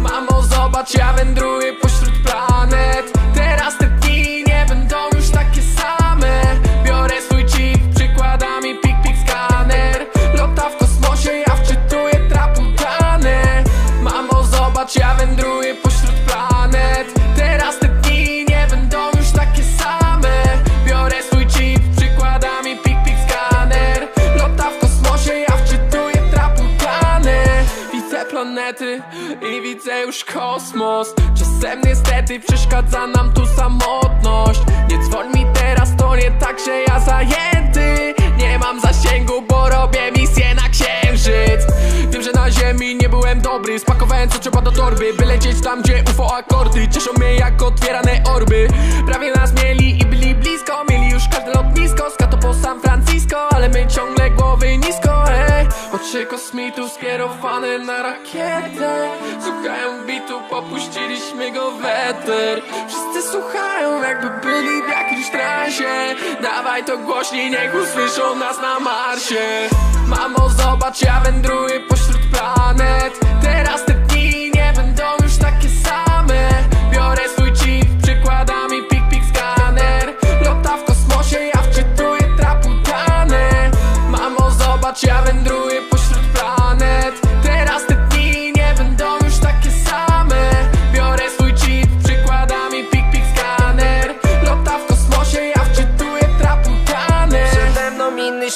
Mamo, zobacz, ja wędruję planety i widzę już kosmos. Czasem niestety przeszkadza nam tu samotność. Nie dzwoń mi teraz, to nie tak, że ja zajęty. Nie mam zasięgu, bo robię misję na księżyc. Wiem, że na ziemi nie byłem dobry. Spakowałem co trzeba do torby By lecieć tam, gdzie UFO akordy. Cieszą mnie jak otwierane orby. Prawie nas mieli skierowane na rakietę. Słuchają bitu, popuściliśmy go w eter. Wszyscy słuchają jakby byli w jakimś transie. Dawaj to głośniej, niech usłyszą nas na Marsie. Mamo zobacz, ja wędruję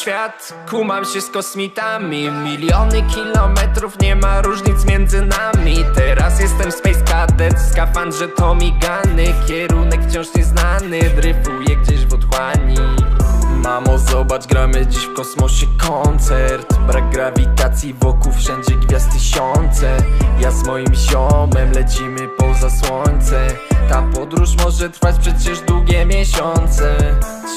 świat, kumam się z kosmitami. Miliony kilometrów, nie ma różnic między nami. Teraz jestem Space Cadet, w skafandrze Tommy Gunny Kierunek wciąż nieznany, dryfuję gdzieś w otchłani. Mamo, zobacz, gramy dziś w kosmosie koncert. Brak grawitacji wokół, wszędzie gwiazd tysiące Ja z moim ziomem lecimy poza słońce. Ta podróż może trwać przecież długie miesiące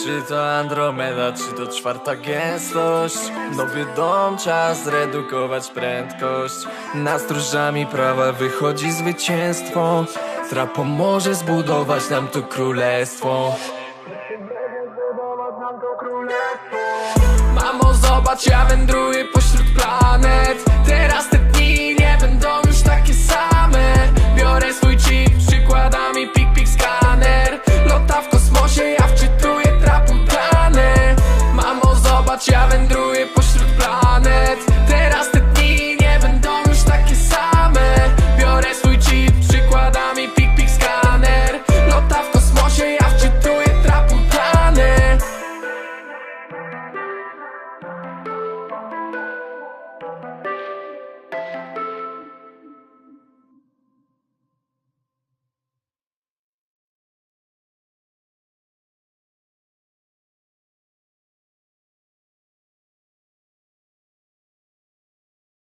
Czy to Andromeda, czy to czwarta gęstość. Nowy dom, czas zredukować prędkość. Nad stróżami prawa wychodzi zwycięstwo. Tra pomoże zbudować nam to królestwo. Mamo zobacz, ja wędruję pośród Ніч я вендрую по